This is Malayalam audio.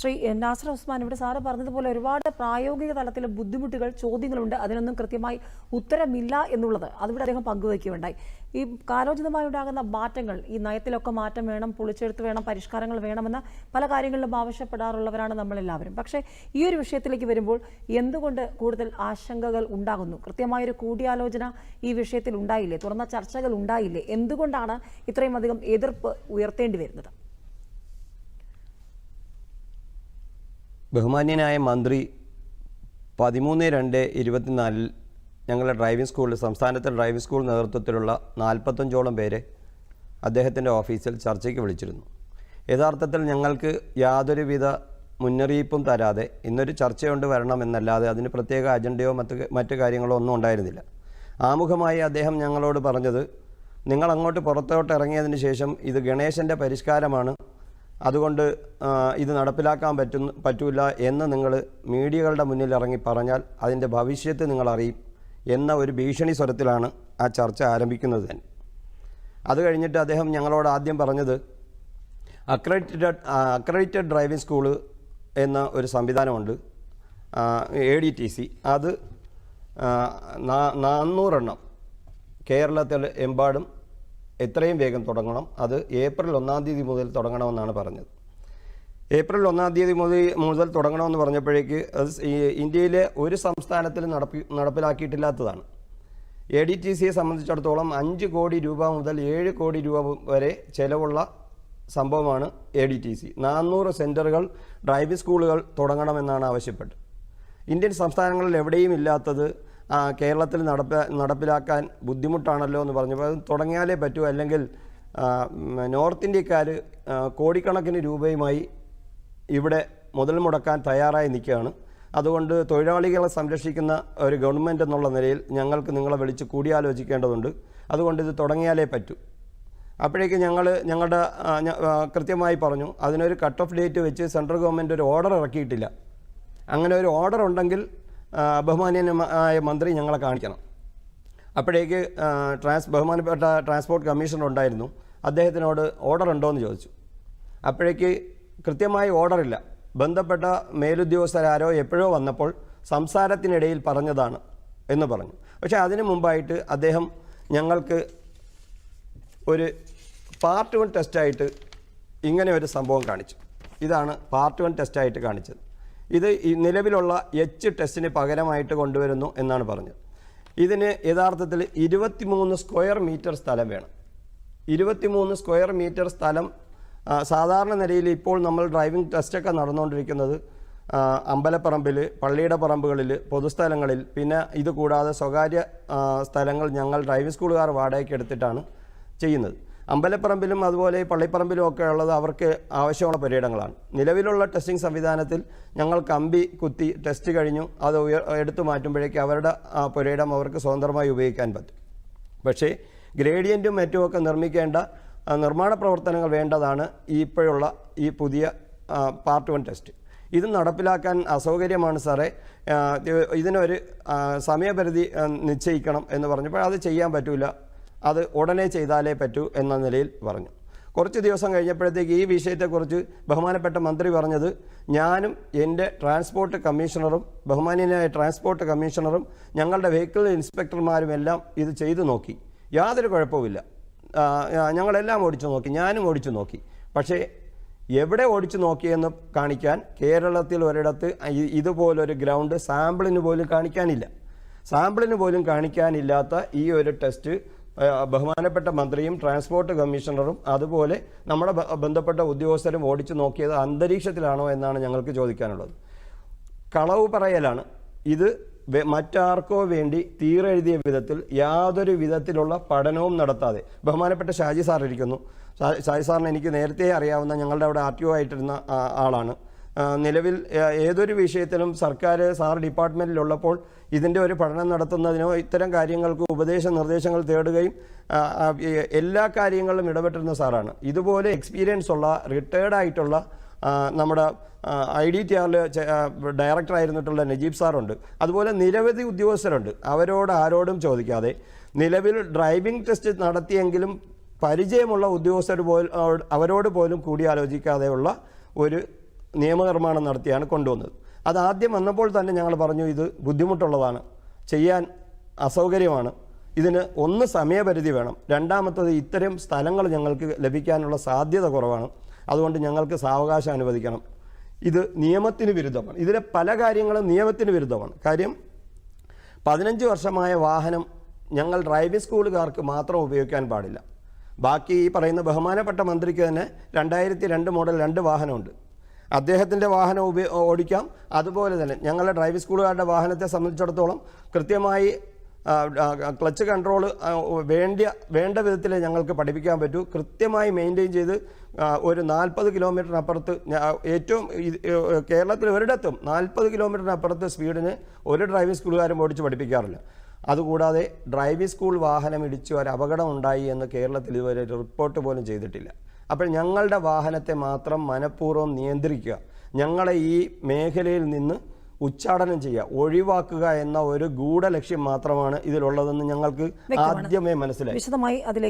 ശ്രീ നാസർ ഉസ്മാൻ ഇവിടെ സാറ് പറഞ്ഞതുപോലെ ഒരുപാട് പ്രായോഗിക തലത്തിൽ ബുദ്ധിമുട്ടുകൾ ചോദ്യങ്ങളുണ്ട്. അതിനൊന്നും കൃത്യമായി ഉത്തരമില്ല എന്നുള്ളത് അതിവിടെ അദ്ദേഹം പങ്കുവയ്ക്കുകയുണ്ടായി. ഈ കാലോചിതമായി ഉണ്ടാകുന്ന മാറ്റങ്ങൾ ഈ നയത്തിലൊക്കെ മാറ്റം വേണം പൊളിച്ചെടുത്ത് വേണം പരിഷ്കാരങ്ങൾ വേണമെന്ന് പല കാര്യങ്ങളിലും ആവശ്യപ്പെടാറുള്ളവരാണ് നമ്മളെല്ലാവരും. പക്ഷേ ഈ ഒരു വിഷയത്തിലേക്ക് വരുമ്പോൾ എന്തുകൊണ്ട് കൂടുതൽ ആശങ്കകൾ ഉണ്ടാകുന്നു? കൃത്യമായൊരു കൂടിയാലോചന ഈ വിഷയത്തിൽ ഉണ്ടായില്ലേ? തുറന്ന ചർച്ചകൾ ഉണ്ടായില്ലേ? എന്തുകൊണ്ടാണ് ഇത്രയും അധികം എതിർപ്പ് ഉയർത്തേണ്ടി വരുന്നത്? ബഹുമാന്യനായ മന്ത്രി പതിമൂന്ന് രണ്ട് ഇരുപത്തിനാലിൽ ഞങ്ങളുടെ ഡ്രൈവിംഗ് സ്കൂളിൽ സംസ്ഥാനത്തെ ഡ്രൈവിംഗ് സ്കൂൾ നേതൃത്വത്തിലുള്ള നാൽപ്പത്തഞ്ചോളം പേരെ അദ്ദേഹത്തിന്റെ ഓഫീസിൽ ചർച്ചയ്ക്ക് വിളിച്ചിരുന്നു. യഥാർത്ഥത്തിൽ ഞങ്ങൾക്ക് യാതൊരുവിധ മുന്നറിയിപ്പും തരാതെ ഇന്നൊരു ചർച്ചയുണ്ട് വരണമെന്നല്ലാതെ അതിന് പ്രത്യേക അജണ്ടയോ മറ്റ് മറ്റു കാര്യങ്ങളോ ഒന്നും ഉണ്ടായിരുന്നില്ല. ആമുഖമായി അദ്ദേഹം ഞങ്ങളോട് പറഞ്ഞത് നിങ്ങൾ അങ്ങോട്ട് പുറത്തോട്ട് ഇറങ്ങിയതിന് ശേഷം ഇത് ഗണേശന്റെ പരിഷ്കാരമാണ് അതുകൊണ്ട് ഇത് നടപ്പിലാക്കാൻ പറ്റുന്ന പറ്റൂല എന്ന് നിങ്ങൾ മീഡിയകളുടെ മുന്നിൽ ഇറങ്ങി പറഞ്ഞാൽ അതിന്റെ ഭവിഷ്യത്ത് നിങ്ങളറിയും എന്ന ഒരു ഭീഷണി സ്വരത്തിലാണ് ആ ചർച്ച ആരംഭിക്കുന്നത് തന്നെ. അത് കഴിഞ്ഞിട്ട് അദ്ദേഹം ഞങ്ങളോട് ആദ്യം പറഞ്ഞത് അക്രഡിറ്റഡ് അക്രഡിറ്റഡ് ഡ്രൈവിംഗ് സ്കൂൾ എന്ന ഒരു സംവിധാനമുണ്ട് എ ഡി ടി സി അത് നാന്നൂറെണ്ണം കേരളത്തിൽ എമ്പാടും എത്രയും വേഗം തുടങ്ങണം. അത് ഏപ്രിൽ ഒന്നാം തീയതി മുതൽ തുടങ്ങണമെന്നാണ് പറഞ്ഞത്. ഏപ്രിൽ ഒന്നാം തീയതി മുതൽ മുതൽ തുടങ്ങണമെന്ന് പറഞ്ഞപ്പോഴേക്ക് അത് ഇന്ത്യയിലെ ഒരു സംസ്ഥാനത്തിൽ നടപ്പി നടപ്പിലാക്കിയിട്ടില്ലാത്തതാണ്. എ ഡി ടി സിയെ സംബന്ധിച്ചിടത്തോളം അഞ്ച് കോടി രൂപ മുതൽ ഏഴ് കോടി രൂപ വരെ ചിലവുള്ള സംഭവമാണ് എ ഡി ടി സി നാനൂറ് സെന്ററുകൾ ഡ്രൈവിംഗ് സ്കൂളുകൾ തുടങ്ങണമെന്നാണ് ആവശ്യപ്പെട്ടത്. ഇന്ത്യൻ സംസ്ഥാനങ്ങളിൽ എവിടെയും ഇല്ലാത്തത് കേരളത്തിൽ നടപ്പ നടപ്പിലാക്കാൻ ബുദ്ധിമുട്ടാണല്ലോ എന്ന് പറഞ്ഞപ്പോൾ അത് തുടങ്ങിയാലേ പറ്റൂ. അല്ലെങ്കിൽ നോർത്ത് ഇന്ത്യക്കാർ കോടിക്കണക്കിന് രൂപയുമായി ഇവിടെ മുതൽ മുടക്കാൻ തയ്യാറായി നിൽക്കുകയാണ്. അതുകൊണ്ട് തൊഴിലാളികളെ സംരക്ഷിക്കുന്ന ഒരു ഗവൺമെന്റ് എന്നുള്ള നിലയിൽ ഞങ്ങൾക്ക് നിങ്ങളെ വിളിച്ച് കൂടിയാലോചിക്കേണ്ടതുണ്ട്. അതുകൊണ്ട് ഇത് തുടങ്ങിയാലേ പറ്റൂ. അപ്പോഴേക്ക് ഞങ്ങൾ ഞങ്ങളുടെ കൃത്യമായി പറഞ്ഞു. അതിനൊരു കട്ട് ഓഫ് ഡേറ്റ് വെച്ച് സെൻട്രൽ ഗവൺമെന്റ് ഒരു ഓർഡർ ഇറക്കിയിട്ടില്ല. അങ്ങനെ ഒരു ഓർഡർ ഉണ്ടെങ്കിൽ ആ, ബഹുമാനീയനായ മന്ത്രി ഞങ്ങളെ കാണിക്കണം. അപ്പോഴേക്ക് ട്രാൻസ് ബഹുമാനപ്പെട്ട ട്രാൻസ്പോർട്ട് കമ്മീഷണർ ഉണ്ടായിരുന്നു. അദ്ദേഹത്തിനോട് ഓർഡർ ഉണ്ടോ എന്ന് ചോദിച്ചു. അപ്പോഴേക്ക് കൃത്യമായി ഓർഡറില്ല ബന്ധപ്പെട്ട മേലുദ്യോഗസ്ഥരാരോ എപ്പോഴോ വന്നപ്പോൾ സംസാരത്തിനിടയിൽ പറഞ്ഞതാണ് എന്ന് പറഞ്ഞു. പക്ഷേ അതിനു മുമ്പായിട്ട് അദ്ദേഹം ഞങ്ങൾക്ക് ഒരു പാർട്ട് വൺ ടെസ്റ്റായിട്ട് ഇങ്ങനെ ഒരു സംഭവം കാണിച്ചു. ഇതാണ് പാർട്ട് വൺ ടെസ്റ്റായിട്ട് കാണിച്ചത്. ഇത് ഈ നിലവിലുള്ള എച്ച് ടെസ്റ്റിന് പകരമായിട്ട് കൊണ്ടുവരുന്നു എന്നാണ് പറഞ്ഞത്. ഇതിന് യഥാർത്ഥത്തിൽ ഇരുപത്തിമൂന്ന് സ്ക്വയർ മീറ്റർ സ്ഥലം വേണം. ഇരുപത്തിമൂന്ന് സ്ക്വയർ മീറ്റർ സ്ഥലം സാധാരണ നിലയിൽ ഇപ്പോൾ നമ്മൾ ഡ്രൈവിംഗ് ടെസ്റ്റൊക്കെ നടന്നുകൊണ്ടിരിക്കുന്നത് അമ്പലപ്പറമ്പിൽ പള്ളിയുടെ പറമ്പുകളിൽ പൊതുസ്ഥലങ്ങളിൽ. പിന്നെ ഇത് കൂടാതെ സ്വകാര്യ സ്ഥലങ്ങൾ ഞങ്ങൾ ഡ്രൈവിംഗ് സ്കൂളുകാർ വാടകയ്ക്ക് എടുത്തിട്ടാണ് ചെയ്യുന്നത്. അമ്പലപ്പറമ്പിലും അതുപോലെ പള്ളിപ്പറമ്പിലും ഒക്കെ ഉള്ളത് അവർക്ക് ആവശ്യമുള്ള പുരയിടങ്ങളാണ്. നിലവിലുള്ള ടെസ്റ്റിംഗ് സംവിധാനത്തിൽ ഞങ്ങൾ കമ്പി കുത്തി ടെസ്റ്റ് കഴിഞ്ഞു. അത് എടുത്തു മാറ്റുമ്പോഴേക്ക് അവരുടെ ആ പുരയിടം അവർക്ക് സ്വതന്ത്രമായി ഉപയോഗിക്കാൻ പറ്റും. പക്ഷേ ഗ്രേഡിയന്റും മറ്റുമൊക്കെ നിർമ്മിക്കേണ്ട നിർമ്മാണ പ്രവർത്തനങ്ങൾ വേണ്ടതാണ് ഈ ഇപ്പോഴുള്ള ഈ പുതിയ പാർട്ട് വൺ ടെസ്റ്റ്. ഇത് നടപ്പിലാക്കാൻ അസൗകര്യമാണ് സാറേ. ഇതിനൊരു സമയപരിധി നിശ്ചയിക്കണം എന്ന് പറഞ്ഞപ്പോൾ അത് ചെയ്യാൻ പറ്റില്ല അത് ഉടനെ ചെയ്താലേ പറ്റൂ എന്ന നിലയിൽ പറഞ്ഞു. കുറച്ച് ദിവസം കഴിഞ്ഞപ്പോഴത്തേക്ക് ഈ വിഷയത്തെക്കുറിച്ച് ബഹുമാനപ്പെട്ട മന്ത്രി പറഞ്ഞത് ഞാനും എന്റെ ട്രാൻസ്പോർട്ട് കമ്മീഷണറും ബഹുമാനീയനായ ട്രാൻസ്പോർട്ട് കമ്മീഷണറും ഞങ്ങളുടെ വെഹിക്കിൾ ഇൻസ്പെക്ടർമാരും എല്ലാം ഇത് ചെയ്തു നോക്കി. യാതൊരു ആ, ഞങ്ങളെല്ലാം ഓടിച്ചു നോക്കി. ഞാനും ഓടിച്ചു നോക്കി. പക്ഷേ എവിടെ ഓടിച്ചു നോക്കിയെന്ന് കാണിക്കാൻ കേരളത്തിൽ ഒരിടത്ത് ഇതുപോലൊരു ഗ്രൗണ്ട് സാമ്പിളിന് പോലും കാണിക്കാനില്ല. സാമ്പിളിന് പോലും കാണിക്കാനില്ലാത്ത ഈ ഒരു ടെസ്റ്റ് ബഹുമാനപ്പെട്ട മന്ത്രിയും ട്രാൻസ്പോർട്ട് കമ്മീഷണറും അതുപോലെ നമ്മുടെ ബന്ധപ്പെട്ട ഉദ്യോഗസ്ഥരും ഓടിച്ചു നോക്കിയത് അന്തരീക്ഷത്തിലാണോ എന്നാണ് ഞങ്ങൾക്ക് ചോദിക്കാനുള്ളത്. കളവ് പറയലാണ്. ഇത് മറ്റാർക്കോ വേണ്ടി തീരെഴുതിയ വിധത്തിൽ യാതൊരു വിധത്തിലുള്ള പഠനവും നടത്താതെ. ബഹുമാനപ്പെട്ട ഷാജി സാർ ഇരിക്കുന്നു. ഷാജി സാറിന് എനിക്ക് നേരത്തെ അറിയാവുന്ന ഞങ്ങളുടെ അവിടെ ആർ ടി ഒ ആയിട്ടിരുന്ന ആളാണ്. നിലവിൽ ഏതൊരു വിഷയത്തിലും സർക്കാർ സാർ ഡിപ്പാർട്ട്മെന്റിലുള്ളപ്പോൾ ഇതിന്റെ ഒരു പഠനം നടത്തുന്നതിനോ ഇത്തരം കാര്യങ്ങൾക്ക് ഉപദേശ നിർദ്ദേശങ്ങൾ തേടുകയും എല്ലാ കാര്യങ്ങളിലും ഇടപെട്ടിരുന്ന സാറാണ്. ഇതുപോലെ എക്സ്പീരിയൻസ് ഉള്ള റിട്ടയേർഡ് ആയിട്ടുള്ള നമ്മുടെ ഐ ഡി ടി ആറിൽ ഡയറക്ടർ ആയിരുന്നിട്ടുള്ള നജീബ് സാറുണ്ട്. അതുപോലെ നിരവധി ഉദ്യോഗസ്ഥരുണ്ട്. അവരോട് ആരോടും ചോദിക്കാതെ. നിലവിൽ ഡ്രൈവിംഗ് ടെസ്റ്റ് നടത്തിയെങ്കിലും പരിചയമുള്ള ഉദ്യോഗസ്ഥർ പോലും അവരോട് പോലും കൂടിയാലോചിക്കാതെയുള്ള ഒരു നിയമനിർമ്മാണം നടത്തിയാണ് കൊണ്ടുവന്നത്. അത് ആദ്യം വന്നപ്പോൾ തന്നെ ഞങ്ങൾ പറഞ്ഞു ഇത് ബുദ്ധിമുട്ടുള്ളതാണ്. ചെയ്യാൻ അസൗകര്യമാണ്. ഇതിന് ഒന്ന് സമയപരിധി വേണം. രണ്ടാമത്തത് ഇത്തരം സ്ഥലങ്ങൾ ഞങ്ങൾക്ക് ലഭിക്കാനുള്ള സാധ്യത കുറവാണ്. അതുകൊണ്ട് ഞങ്ങൾക്ക് സാവകാശം അനുവദിക്കണം. ഇത് നിയമത്തിന് വിരുദ്ധമാണ്. ഇതിലെ പല കാര്യങ്ങളും നിയമത്തിന് വിരുദ്ധമാണ്. കാര്യം പതിനഞ്ച് വർഷമായ വാഹനം ഞങ്ങൾ ഡ്രൈവിംഗ് സ്കൂളുകാർക്ക് മാത്രം ഉപയോഗിക്കാൻ പാടില്ല. ബാക്കി ഈ പറയുന്ന ബഹുമാനപ്പെട്ട മന്ത്രിക്ക് തന്നെ രണ്ടായിരത്തി രണ്ട് മോഡൽ രണ്ട് വാഹനമുണ്ട്. അദ്ദേഹത്തിന്റെ വാഹനം ഉപയോ ഓടിക്കാം. അതുപോലെ തന്നെ ഞങ്ങളുടെ ഡ്രൈവിംഗ് സ്കൂളുകാരുടെ വാഹനത്തെ സംബന്ധിച്ചിടത്തോളം കൃത്യമായി ക്ലച്ച് കൺട്രോൾ വേണ്ട വേണ്ട വിധത്തിൽ ഞങ്ങൾക്ക് പഠിപ്പിക്കാൻ പറ്റൂ. കൃത്യമായി മെയിന്റെയിൻ ചെയ്ത് ഒരു നാൽപ്പത് കിലോമീറ്ററിനപ്പുറത്ത് ഏറ്റവും കേരളത്തിൽ ഒരിടത്തും നാൽപ്പത് കിലോമീറ്ററിനപ്പുറത്ത് സ്പീഡിന് ഒരു ഡ്രൈവിംഗ് സ്കൂളുകാരും ഓടിച്ച് പഠിപ്പിക്കാറില്ല. അതുകൂടാതെ ഡ്രൈവിംഗ് സ്കൂൾ വാഹനം ഇടിച്ച് ഒരു അപകടം ഉണ്ടായി എന്ന് കേരളത്തിൽ ഇതുവരെ റിപ്പോർട്ട് പോലും ചെയ്തിട്ടില്ല. അപ്പോൾ ഞങ്ങളുടെ വാഹനത്തെ മാത്രം മനഃപൂർവം നിയന്ത്രിക്കുക. ഞങ്ങളെ ഈ മേഖലയിൽ നിന്ന് ഉച്ചാടനം ചെയ്യുക. ഒഴിവാക്കുക എന്ന ഒരു ഗൂഢലക്ഷ്യം മാത്രമാണ് ഇതിലുള്ളതെന്ന് ഞങ്ങൾക്ക് ആദ്യമേ മനസ്സിലായി. വിശദമായി അതിലേക്ക്